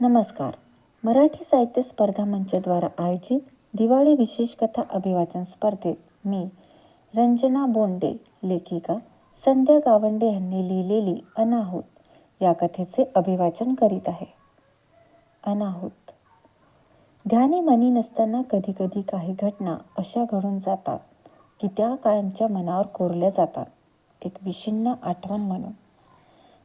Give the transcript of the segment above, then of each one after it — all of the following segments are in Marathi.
नमस्कार. मराठी साहित्य स्पर्धा मंचद्वारा आयोजित दिवाळी विशेष कथा अभिवाचन स्पर्धेत मी रंजना बोंडे लेखिका संध्या गावंडे यांनी लिहिलेली अनाहूत या कथेचे अभिवाचन करीत आहे. अनाहूत. ध्यानी मनी नसताना कधीकधी काही घटना अशा घडून जातात की त्या कायमच्या मनावर कोरल्या जातात. एक विशिन्न आठवण म्हणून.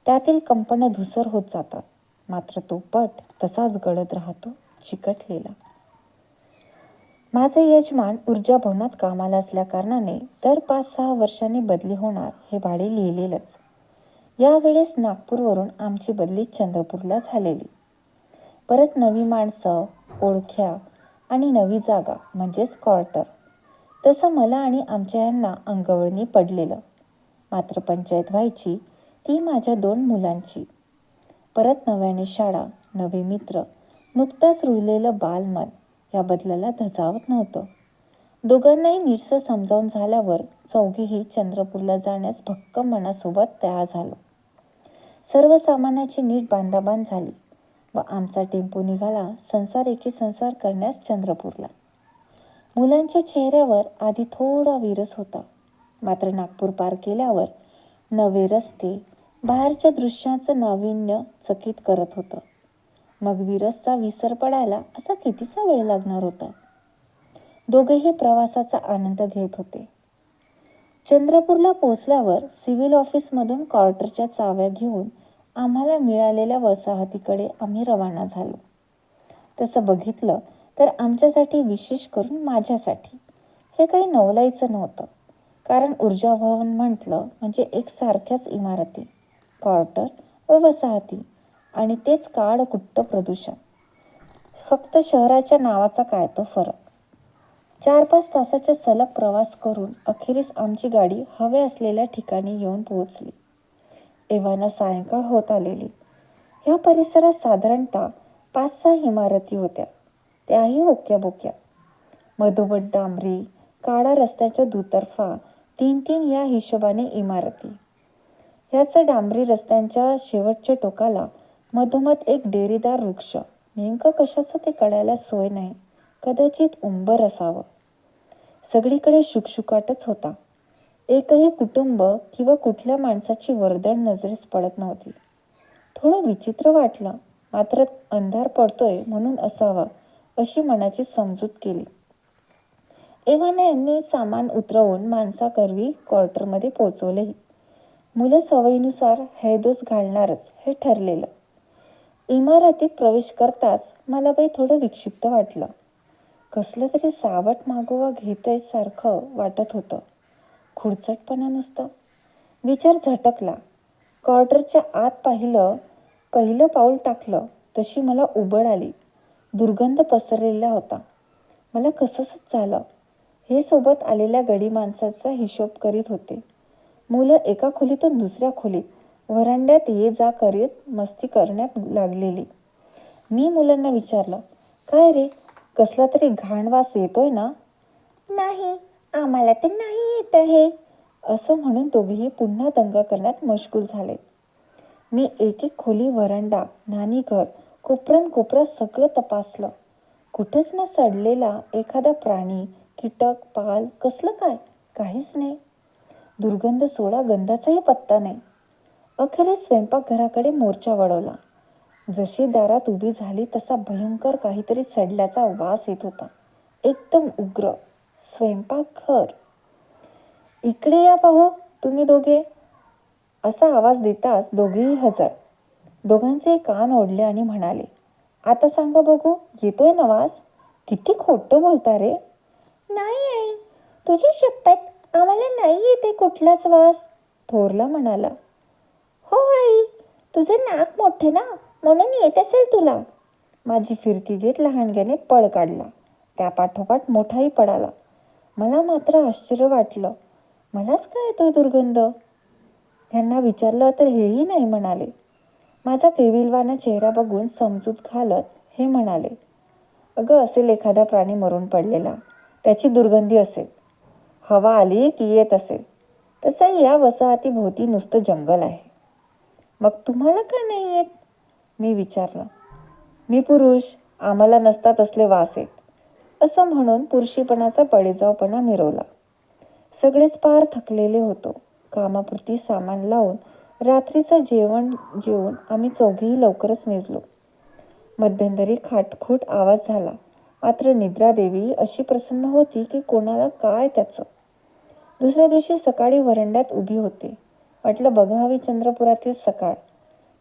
त्यातील कंपनं धुसर होत जातात. मात्र तो पट तसाच गळत राहतो चिकटलेला. माझे यजमान ऊर्जा भवनात कामाला असल्याकारणाने दर पाच सहा वर्षांनी बदली होणार हे भाडे लिहिलेलंच. यावेळेस नागपूरवरून आमची बदली चंद्रपूरला झालेली. परत नवी माणसं ओळख्या आणि नवी जागा म्हणजेच क्वार्टर. तसं मला आणि आमच्या यांना अंगवळणी पडलेलं. मात्र पंचायत व्हायची ती माझ्या दोन मुलांची. परत नव्याने शाळा नवे मित्र नुकताच रुळलेलं बालमन या बदलाला धजावत नव्हतं. दोघांनाही नीटसं समजावून झाल्यावर चौघेही चंद्रपूरला जाण्यास भक्कम मनासोबत तयार झालो. सर्व सामानाची नीट बांधाबांध झाली व आमचा टेम्पो निघाला संसार एके संसार करण्यास चंद्रपूरला. मुलांच्या चेहऱ्यावर आधी थोडा विरस होता. मात्र नागपूर पार केल्यावर नवे रस्ते बाहेरच्या दृश्याचं नाविन्य चकित करत होतं. मग विरसचा विसर पडायला असा कितीसा वेळ लागणार होता? दोघेही प्रवासाचा आनंद घेत होते. चंद्रपूरला पोचल्यावर सिव्हिल ऑफिसमधून क्वार्टरच्या चाव्या घेऊन आम्हाला मिळालेल्या वसाहतीकडे आम्ही रवाना झालो. तसं बघितलं तर आमच्यासाठी विशेष करून माझ्यासाठी. हे काही नवलायचं नव्हतं. कारण ऊर्जा भवन म्हटलं म्हणजे एकसारख्याच इमारती. क्वार्टर व वसाहती. आणि तेच काळकुट्ट प्रदूषण. फक्त शहराच्या नावाचा काय तो फरक? चार पाच तासाच्या सलग प्रवास करून अखेरीस आमची गाडी हवे असलेल्या ठिकाणी येऊन पोहोचली. एव्हाना सायंकाळ होत आलेली. ह्या परिसरात साधारणतः पाच सहा इमारती होत्या. त्याही ओक्या बोक्या मधुबट डांबरी काळा रस्त्याच्या दुतर्फा तीन तीन या हिशोबाने इमारती. ह्याच डांबरी रस्त्यांच्या शेवटच्या टोकाला मधोमध एक डेरेदार वृक्ष. नेमकं कशाचं ते कळायला सोय नाही. कदाचित उंबर असावं. सगळीकडे शुकशुकाटच होता. एकही कुटुंब किंवा कुठल्या माणसाची वर्दळ नजरेस पडत नव्हती. थोडं विचित्र वाटलं. मात्र अंधार पडतोय म्हणून असावा अशी मनाची समजूत केली. एव्हाना यांनी सामान उतरवून माणसाकरवी क्वार्टरमध्ये पोचवलेही मुलं सवयीनुसार हैदोस घालणारच हे ठरलेलं. इमारतीत प्रवेश करताच मला बाई थोडं विक्षिप्त वाटलं. कसलं तरी सावट मागोवा घेतय सारखं वाटत होतं. खुडचटपणा नुसतं. विचार झटकला. क्वार्टरच्या आत पाहिलं पहिलं पाऊल टाकलं तशी मला उबड आली. दुर्गंध पसरलेला होता. मला कसंच झालं हे सोबत आलेल्या गडी माणसाचा हिशोब करीत होते. मुलं एका खोलीतून दुसऱ्या खोलीत. व्हरांड्यात ये जा करीत मस्ती करण्यात लागलेली. मी मुलांना विचारलं काय रे कसला तरी घाण वास येतोय ना? नाही आम्हाला ते नाही येत आहे. असं म्हणून दोघेही पुन्हा दंगा करण्यात मशगूल झाले. मी एक एक खोली वरांडा नानी घर कोपऱ्यान कोपरा सगळं तपासलं. कुठंच ना सडलेला एखादा प्राणी कीटक पाल कसलं काय? काहीच नाही. दुर्गंध सोडा गंधाचाही पत्ता नाही. अखेरीस स्वयंपाकघराकडे मोर्चा वळवला. जशी दारात उभी झाली तसा भयंकर काहीतरी चढल्याचा वास येत होता. एकदम उग्र स्वयंपाकघर. इकडे या पाहू तुम्ही दोघे. असा आवाज देताच दोघेही हजर. दोघांचे कान ओढले आणि म्हणाले आता सांगा बघू येतोय ना किती खोटं बोलता रे. नाही आई तुझी शपथ आम्हाला नाही येते कुठलाच वास. थोरला म्हणाला हो आई तुझं नाक मोठं ना म्हणून येत असेल तुला. माझी फिरती घेत लहानग्याने पळ काढला. त्या पाठोपाठ मोठाही पडाला मला मात्र आश्चर्य वाटलं. मलाच काय येतो दुर्गंध? ह्यांना विचारलं तर हेही नाही म्हणाले. माझा केविलवाना चेहरा बघून समजूत घालत हे म्हणाले अगं असेल एखादा प्राणी मरून पडलेला त्याची दुर्गंधी असेल. हवा आली की येत असेल. तसं या वसाहतीभोवती नुसतं जंगल आहे. मग तुम्हाला का नाही येत? मी विचारलं. मी पुरुष आम्हाला नसतात असले वास येत. असं म्हणून पुरुषीपणाचा पडेजावपणा मिरवला. सगळेच पार थकलेले होतो. कामापुरती सामान लावून रात्रीचं जेवण जेवून आम्ही चौघीही लवकरच निजलो मध्यंतरी खाटखूट आवाज झाला. मात्र निद्रादेवी अशी प्रसन्न होती की कोणाला काय त्याचं? दुसऱ्या दिवशी सकाळी वरंड्यात उभी होते. वाटलं बघावी चंद्रपुरातील सकाळ.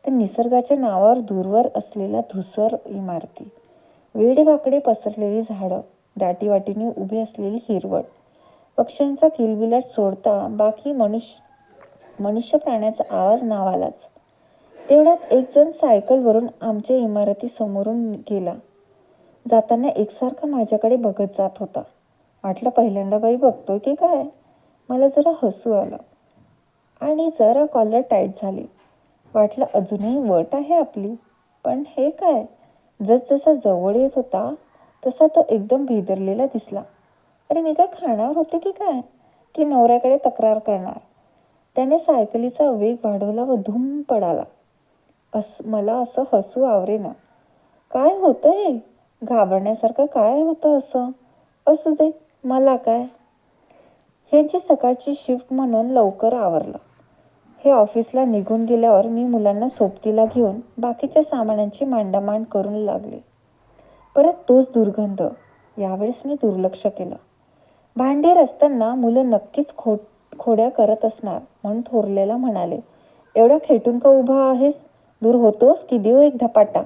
तर निसर्गाच्या नावावर दूरवर असलेला धुसर इमारती. वेडेवाकडे पसरलेली झाडं दाटीवाटीने उभी असलेली हिरवळ. पक्ष्यांचा किलबिलाट सोडता बाकी मनुष्य मनुष्य प्राण्याचा आवाज नावालाच. तेवढ्यात एक जण सायकलवरून आमच्या इमारती समोरून गेला. जाताना एकसारखा माझ्याकडे बघत जात होता. वाटलं पहिल्यांदा बाई बघतोय की काय? मला जरा हसू आलं. आणि जरा कॉलर टाईट झाली. वाटलं अजूनही वट आहे आपली. पण हे काय? जसजसा जवळ येत होता तसा तो एकदम भेदरलेला दिसला. अरे मी काय खाणार होते की काय? की नवऱ्याकडे तक्रार करणार. त्याने सायकलीचा वेग वाढवला व धूम पडाला. अस मला असं हसू आवरेना. काय होतं हे घाबरण्यासारखं काय होतं असं? असू दे मला काय? ह्याची सकाळची शिफ्ट म्हणून लवकर आवरलं. हे ऑफिसला निघून गेल्यावर मी मुलांना सोबतीला घेऊन बाकीच्या सामानांची मांडामांड करून लागले. परत तोच दुर्गंध. यावेळेस मी दुर्लक्ष केलं. भांडेर असताना मुलं नक्कीच खो खोड्या करत असणार म्हणून थोरलेला म्हणाले एवढा खेटून का उभा आहेस? दूर होतोस? की देऊ एक धपाटा?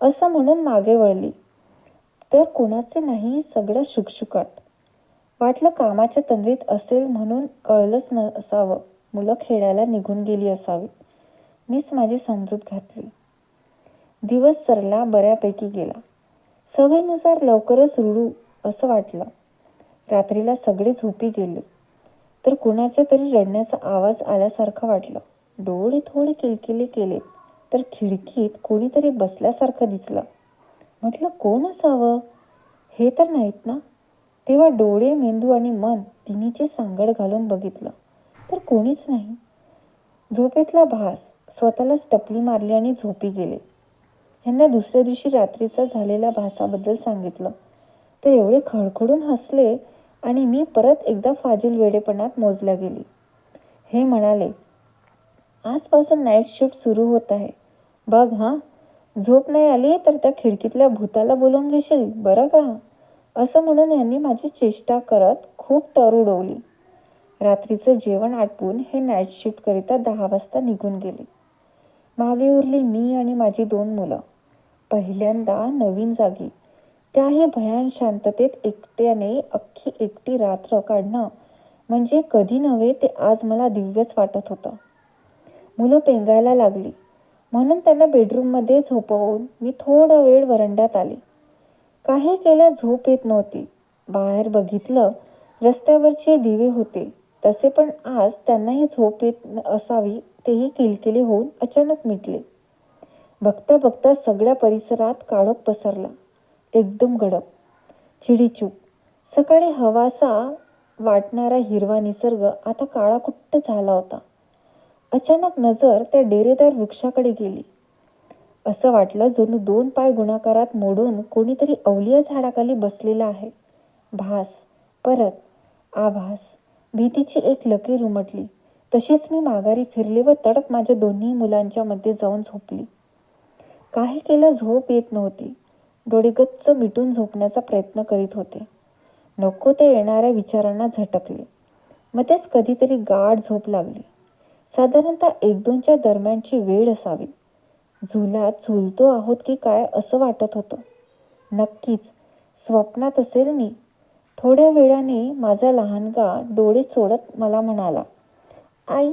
असं म्हणून मागे वळली. तर कुणाचे नाही सगळं शुकशुकाट. वाटलं कामाच्या तंद्रीत असेल म्हणून कळलंच नसावं. मुलं खेळायला निघून गेली असावी. मीच माझी समजूत घातली. दिवस सरला बऱ्यापैकी गेला. सवयीनुसार लवकरच रुडू असं वाटलं. रात्रीला सगळे झोपी गेले. तर कुणाच्या तरी रडण्याचा आवाज आल्यासारखं वाटलं. डोळे थोडे किलकिले केले तर खिडकीत कोणीतरी बसल्यासारखं दिसलं. म्हटलं कोण असावं? हे तर नाहीत ना. तेव्हा डोळे मेंदू आणि मन तिन्हीची सांगड घालून बघितलं. तर कोणीच नाही. झोपेतला भास स्वतःलाच टपली मारली आणि झोपी गेले. ह्यांना दुसऱ्या दिवशी रात्रीचा झालेल्या भासाबद्दल सांगितलं. तर एवढे खडखडून हसले आणि मी परत एकदा फाजील वेडेपणात मोजल्या गेली. हे म्हणाले आजपासून नाईट शिफ्ट सुरू होत आहे. बघ हां झोप नाही आली तर त्या खिडकीतल्या भूताला बोलवून घेशील बरं का? असं म्हणून ह्यांनी माझी चेष्टा करत खूप टर उडवली. रात्रीचं जेवण आटपून हे नाईट शिफ्टकरिता दहा वाजता निघून गेले. मागे उरली मी आणि माझी दोन मुलं. पहिल्यांदा नवीन जागी. त्याही भयान शांततेत एकट्याने अख्खी एकटी रात्र काढणं म्हणजे कधी नव्हे ते आज मला दिव्यच वाटत होतं. मुलं पेंगायला लागली. म्हणून त्यांना बेडरूममध्ये झोपवून मी थोडा वेळ वरंड्यात आले. काही केल्या झोप येत नव्हती. बाहेर बघितलं रस्त्यावरचे दिवे होते. तसे पण आज त्यांनाही झोप येत असावी तेही किलकिले होऊन अचानक मिटले. बघता बघता सगळ्या परिसरात काळोख पसरला. एकदम गडप चिडीचूप. सकाळी हवासा वाटणारा हिरवा निसर्ग आता काळाकुट्ट झाला होता. अचानक नजर त्या डेरेदार वृक्षाकडे गेली. असं वाटलं जणू दोन पाय गुणाकारात मोडून कोणीतरी अवलिया झाडाखाली बसलेला आहे. भास परत आभास भीतीची एक लकीर उमटली तशीच मी माघारी फिरले व तडक माझ्या दोन्ही मुलांच्या मध्ये जाऊन झोपली. काही केलं झोप येत नव्हती. डोळे गच्च मिटून झोपण्याचा प्रयत्न करीत होते. नको ते येणाऱ्या विचारांना झटकले. मग तेच कधीतरी गाढ झोप लागली. साधारणतः एक दोनच्या दरम्यानची वेळ असावी. झुल्यात झुलतो आहोत की काय असं वाटत होतं. नक्कीच स्वप्नात असेल मी. थोड्या वेळाने माझा लहानगा डोळे सोडत मला म्हणाला आई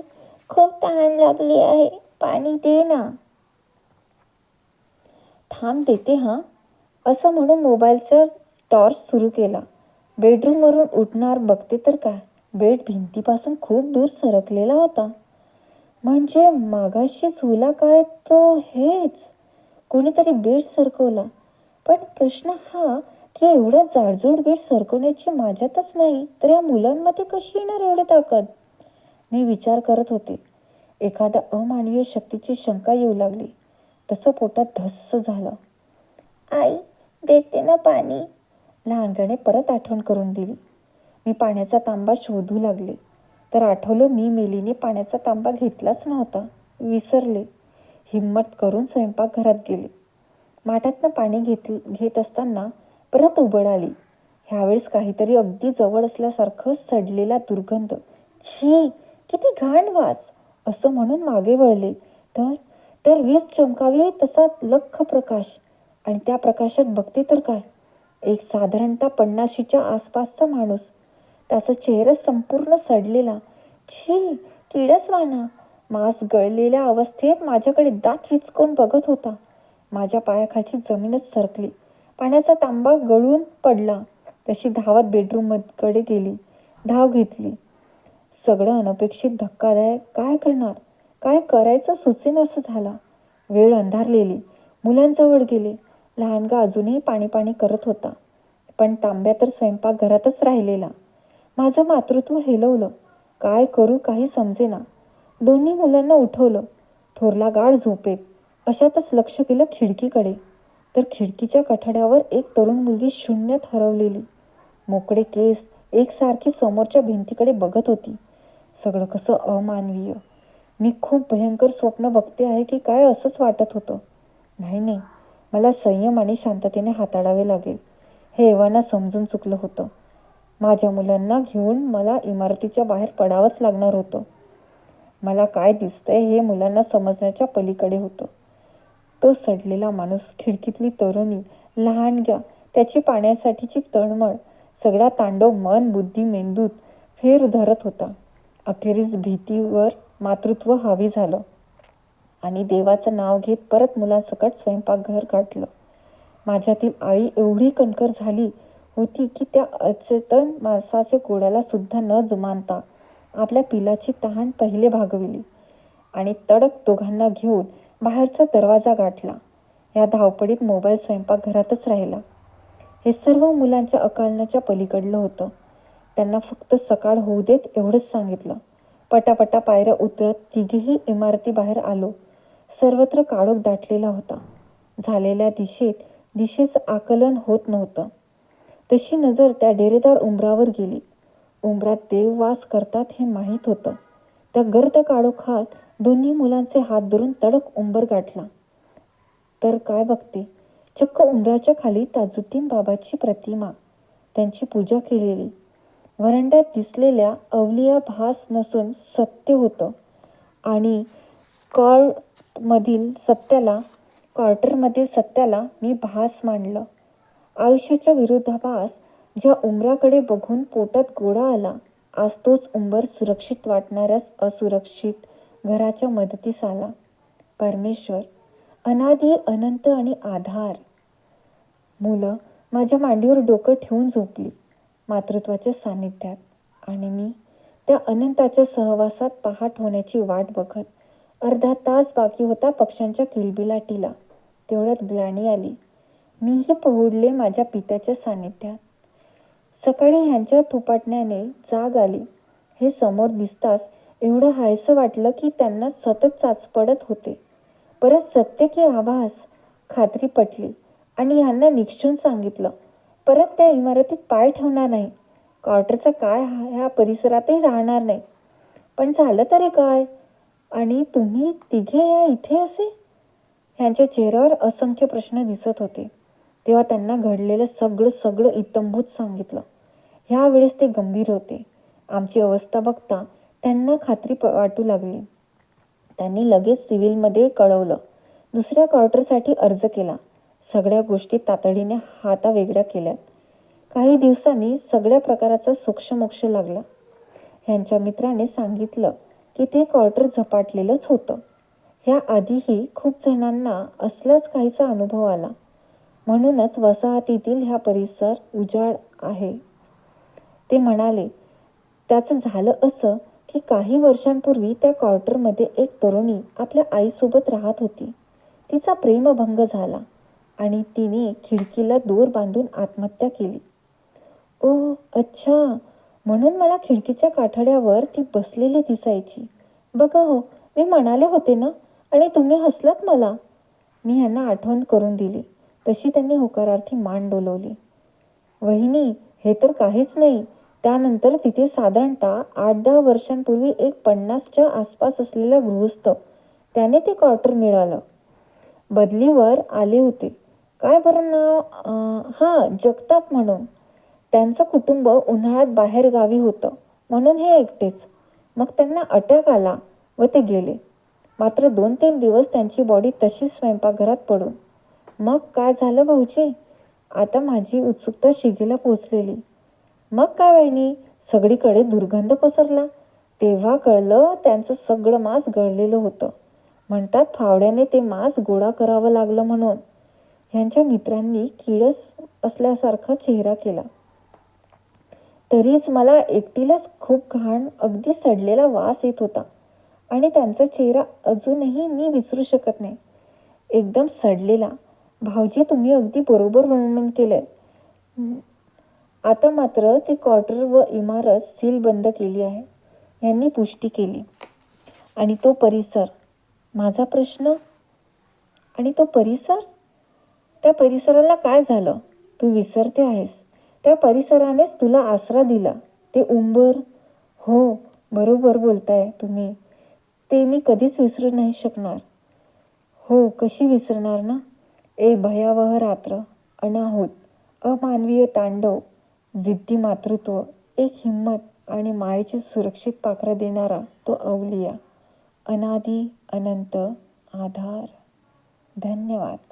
खूप तहान लागली आहे. पाणी दे ना. थांब देते हां. असं म्हणून मोबाईलचा टॉर्च सुरू केला. बेडरूमवरून उठणार बघते तर काय. बेड भिंतीपासून खूप दूर सरकलेला होता. म्हणजे मागाशी झुला काय तो हेच. कोणीतरी बेड सरकवला. पण प्रश्न हा की एवढा जाडजूड बीड सरकवण्याची माझ्यातच नाही तर या मुलांमध्ये कशी येणार एवढी ताकद? मी विचार करत होते. एखाद्या अमानवीय शक्तीची शंका येऊ लागली. तसं पोटात धस्स झालं. आई देते ना पाणी. लहानगणे परत आठवण करून दिली. मी पाण्याचा तांबा शोधू लागले. तर आठवलं मी मेलीने पाण्याचा तांबा घेतलाच नव्हता. विसरले. हिम्मत करून स्वयंपाकघरात गेले. माठातनं पाणी घेत घेत असताना परत उबळ आली. ह्यावेळेस काहीतरी अगदी जवळ असल्यासारखं सडलेला दुर्गंध. छी किती घाण वास! असं म्हणून मागे वळले. तर तर वीज चमकावी तसा लख प्रकाश. आणि त्या प्रकाशात बघते तर काय? एक साधारणतः पन्नाशीच्या आसपासचा माणूस. त्याचा चेहरा संपूर्ण सडलेला. छी किडस वाना. मांस गळलेल्या अवस्थेत माझ्याकडे दात विचकून बघत होता. माझ्या पायाखालची जमीनच सरकली. पाण्याचा तांबा गळून पडला. तशी धावत बेडरूमकडे गेली. धाव घेतली. सगळं अनपेक्षित धक्कादायक. काय करणार? काय करायचं सुचेन असं झाला. वेळ अंधारलेली. मुलांजवळ गेले. लहानगा अजूनही पाणी पाणी करत होता. पण तांब्या तर स्वयंपाकघरातच राहिलेला. माझं मातृत्व हेलवलं. काय करू काही समजेना. दोन्ही मुलांना उठवलं. थोरला गाढ झोपेत. अशातच लक्ष केलं खिडकीकडे. तर खिडकीच्या कठड्यावर एक तरुण मुलगी शून्यात हरवलेली मोकळे केस एकसारखी समोरच्या भिंतीकडे बघत होती. सगळं कसं अमानवीय. मी खूप भयंकर स्वप्न बघते आहे की काय असंच वाटत होतं. नाही नाही. मला संयम आणि शांततेने हाताळावे लागेल. हे एव्हाना समजून चुकलं होतं. माझ्या मुलांना घेऊन मला इमारतीच्या बाहेर पडावंच लागणार होतं. मला काय दिसतंय हे मुलांना समजण्याच्या पलीकडे होतं. तो सडलेला माणूस खिडकीतली तरुणी लहानग्या त्याची पाण्यासाठीची तळमळ सगळा तांडव मन बुद्धी मेंदूत फेर धरत होता. अखेरीस भीतीवर मातृत्व हावी झालं. आणि देवाचं नाव घेत परत मुलांसकट स्वयंपाकघर गाठलं. माझ्यातील आई एवढी कणकर झाली होती की त्या अचेतन माणसाच्या गोळ्याला सुद्धा न जुमानता आपल्या पिलाची तहान पहिले भागविली आणि तडक दोघांना घेऊन बाहेरचा दरवाजा गाठला. या धावपडीत मोबाईल स्वयंपाकघरातच राहिला. हे सर्व मुलांच्या अकालनाच्या पलीकडलं होतं. त्यांना फक्त सकाळ होऊ देत एवढंच सांगितलं. पटापटा पायऱ्या उतरत तिघेही इमारतीबाहेर आलो. सर्वत्र काळोख दाटलेला होता. झालेल्या दिशेत दिशेचं आकलन होत नव्हतं. तशी नजर त्या डेरेदार उंबरावर गेली. उंबरात देव वास करतात हे माहीत होतं. त्या गर्द काळोखात दोन्ही मुलांचे हात धरून तडक उंबर गाठला. तर काय बघते? चक्क उंबराच्या खाली ताजुद्दीन बाबाची प्रतिमा. त्यांची पूजा केलेली. वरंड्यात दिसलेल्या अवलिया भास नसून सत्य होतं. आणि कॉर्टमधील सत्याला क्वार्टरमधील सत्याला मी भास मांडलं आयुष्याच्या विरोधाभास ज्या उंबराकडे बघून पोटात गोळा आला आज तोच उंबर सुरक्षित वाटणाऱ्याच असुरक्षित घराच्या मदतीस आला. परमेश्वर अनादी अनंत आणि आधार. मुलं माझ्या मांडीवर डोकं ठेवून झोपली मातृत्वाच्या सान्निध्यात. आणि मी त्या अनंताच्या सहवासात पहाट होण्याची वाट बघत अर्धा तास बाकी होता पक्ष्यांच्या किलबिलाटीला तेवढ्यात ग्लानी आली. मीही पहुडले माझ्या पित्याच्या सान्निध्यात सकाळी ह्यांच्या थोपाटण्याने जाग आली. हे समोर दिसताच एवढं हायसं वाटलं की त्यांना सतत चाचपडत होते. परत सत्य की आभास खात्री पटली आणि ह्यांना निक्षून सांगितलं परत त्या इमारतीत पाय ठेवणार नाही. क्वार्टरचा काय हा- ह्या परिसरातही राहणार नाही. पण झालं तरी काय? आणि तुम्ही तिघे या इथे असे? ह्यांच्या चेहऱ्यावर असंख्य प्रश्न दिसत होते. तेव्हा त्यांना घडलेलं सगळं सगळं इतंभूत सांगितलं. ह्यावेळेस ते गंभीर होते. आमची अवस्था बघता त्यांना खात्री प वाटू लागली. त्यांनी लगेच सिव्हिलमध्ये कळवलं. दुसऱ्या क्वार्टरसाठी अर्ज केला. सगळ्या गोष्टी तातडीने हाता वेगळ्या केल्यात काही दिवसांनी सगळ्या प्रकाराचा सूक्ष्मोक्ष लागला. ह्यांच्या मित्राने सांगितलं की ते क्वार्टर झपाटलेलंच होतं. ह्या आधीही खूप जणांना असलाच काहीचा अनुभव आला. म्हणूनच वसाहतीतील ह्या परिसर उजाड आहे. ते म्हणाले त्याचं झालं असं की काही वर्षांपूर्वी त्या क्वार्टरमध्ये एक तरुणी आपल्या आईसोबत राहत होती. तिचा प्रेमभंग झाला आणि तिने खिडकीला दोर बांधून आत्महत्या केली. ओ अच्छा! म्हणून मला खिडकीच्या काठड्यावर ती बसलेली दिसायची. बघा हो मी म्हणाले होते ना आणि तुम्ही हसलात मला. मी ह्यांना आठवण करून दिली. तशी त्यांनी होकारार्थी मान डोलवली. वहिनी हे तर काहीच नाही. त्यानंतर तिथे साधारणतः आठ दहा वर्षांपूर्वी एक पन्नासच्या आसपास असलेला गृहस्थ त्याने ते क्वार्टर मिळालं. बदलीवर आले होते. काय बरं नाव? हां जगताप म्हणून. त्यांचं कुटुंब उन्हाळ्यात बाहेर गावी होतं. म्हणून हे एकटेच. मग त्यांना अटॅक आला व ते गेले. मात्र दोन तीन दिवस त्यांची बॉडी तशीच स्वयंपाकघरात पडून. मग काय झालं भाऊजी? आता माझी उत्सुकता शिगेला पोचलेली. मग काय वहिनी? सगळीकडे दुर्गंध पसरला. तेव्हा कळलं त्यांचं सगळं मांस गळलेलं होतं. म्हणतात फावड्याने ते मांस गोळा करावं लागलं म्हणून. ह्यांच्या मित्रांनी किडस असल्यासारखा चेहरा केला. तरीच मला एकटीलाच खूप घाण अगदी सडलेला वास येत होता. आणि त्यांचा चेहरा अजूनही मी विसरू शकत नाही. एकदम सडलेला. भाऊजी तुम्ही अगदी बरोबर वर्णन केलंय. आता मात्र ती क्वार्टर व इमारत सील बंद केली आहे. यांनी पुष्टी केली. आणि तो परिसर माझा प्रश्न? आणि तो परिसर? त्या परिसराला काय झालं? तू विसरते आहेस. त्या परिसरानेच तुला आसरा दिला. ते उंबर? हो बरोबर बोलताय तुम्ही. ते मी कधीच विसरू नाही शकणार. हो कशी विसरणार ना? ए भयावह रात्र अनाहूत अमानवीय तांडव जिद्दी मातृत्व एक हिंमत आणि मायेची सुरक्षित पाखरं देणारा तो अवलिया. अनादी अनंत आधार. धन्यवाद.